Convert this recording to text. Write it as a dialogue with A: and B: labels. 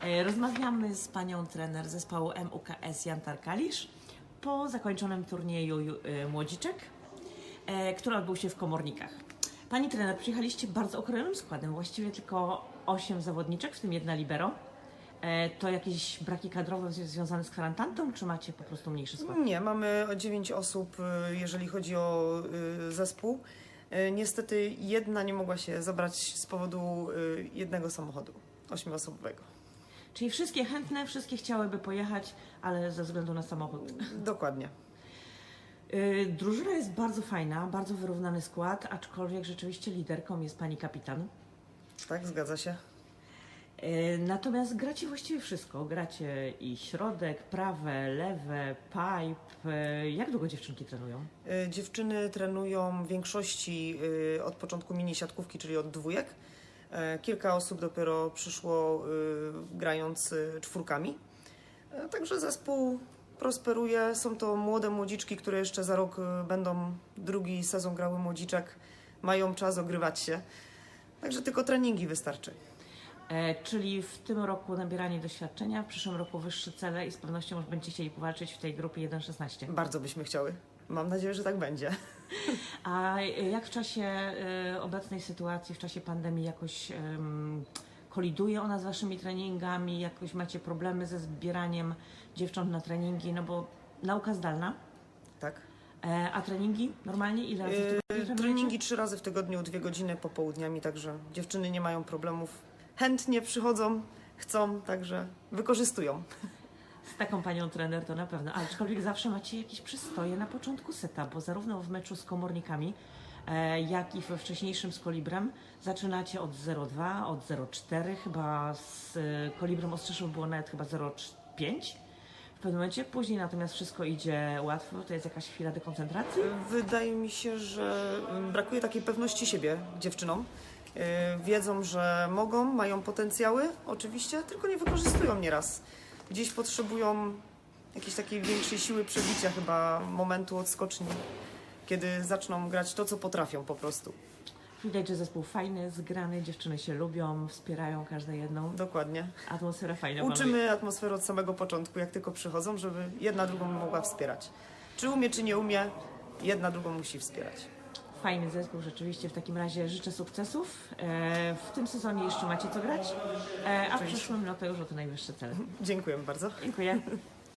A: E, Rozmawiamy z panią trener zespołu MUKS Jantar Kalisz po zakończonym turnieju ju- e, młodziczek, e, który odbył się w Komornikach. Pani trener, przyjechaliście bardzo okrojonym składem, właściwie tylko 8 zawodniczek, w tym jedna libero. To jakieś braki kadrowe zwi- związane z kwarantantą, czy macie po prostu mniejszy skład?
B: Nie, mamy o 9 osób, jeżeli chodzi o zespół. Niestety jedna nie mogła się zabrać z powodu jednego samochodu, ośmioosobowego.
A: Czyli wszystkie chętne, wszystkie chciałyby pojechać, ale ze względu na samochód.
B: Dokładnie.
A: Y, Drużyna jest bardzo fajna, bardzo wyrównany skład, aczkolwiek rzeczywiście liderką jest pani kapitan.
B: Tak, zgadza się.
A: Y, Natomiast gracie właściwie wszystko. Gracie i środek, prawe, lewe, pipe. Y, Jak długo dziewczynki trenują?
B: Y, Dziewczyny trenują w większości y, od początku mini siatkówki, czyli od dwójek. E, Kilka osób dopiero przyszło y, grając y, czwórkami. E, Także zespół prosperuje. Są to młode młodziczki, które jeszcze za rok y, będą drugi sezon grały młodziczek. Mają czas ogrywać się. Także tylko treningi wystarczy.
A: E, Czyli w tym roku nabieranie doświadczenia, w przyszłym roku wyższe cele i z pewnością już będziecie chcieli powalczyć w tej grupie 1.16.
B: Bardzo byśmy chciały. Mam nadzieję, że tak będzie.
A: A jak w czasie y, obecnej sytuacji, w czasie pandemii jakoś koliduje ona z waszymi treningami? Jakoś macie problemy ze zbieraniem dziewcząt na treningi? No bo nauka zdalna,
B: Tak.
A: e, a treningi normalnie ile razy w tygodniu trenujecie?
B: Treningi trzy razy w tygodniu, dwie godziny popołudniami, także dziewczyny nie mają problemów. Chętnie przychodzą, chcą, także wykorzystują.
A: Z taką panią trener to na pewno. Aczkolwiek zawsze macie jakieś przystoje na początku seta, bo zarówno w meczu z komornikami, e, jak i we wcześniejszym z Kolibrem zaczynacie od 0,2, od 0,4, chyba z e, Kolibrem Ostrzeszów było nawet chyba 0,5 w pewnym momencie. Później natomiast wszystko idzie łatwo, to jest jakaś chwila dekoncentracji.
B: Wydaje mi się, że brakuje takiej pewności siebie dziewczynom. Yy, Wiedzą, że mogą, mają potencjały, oczywiście, tylko nie wykorzystują nieraz. Gdzieś potrzebują jakiejś takiej większej siły przebicia, chyba momentu odskoczni, kiedy zaczną grać to, co potrafią po prostu.
A: Widać, że zespół fajny, zgrany, dziewczyny się lubią, wspierają każda jedną.
B: Dokładnie.
A: Atmosfera fajna. panuje.
B: Uczymy atmosferę od samego początku, jak tylko przychodzą, żeby jedna drugą mogła wspierać. Czy umie, czy nie umie, jedna drugą musi wspierać.
A: Fajny zespół, rzeczywiście. W takim razie życzę sukcesów. E, w tym sezonie jeszcze macie co grać, e, a w przyszłym no to już o to najwyższe cele.
B: Dziękuję bardzo.
A: Dziękuję.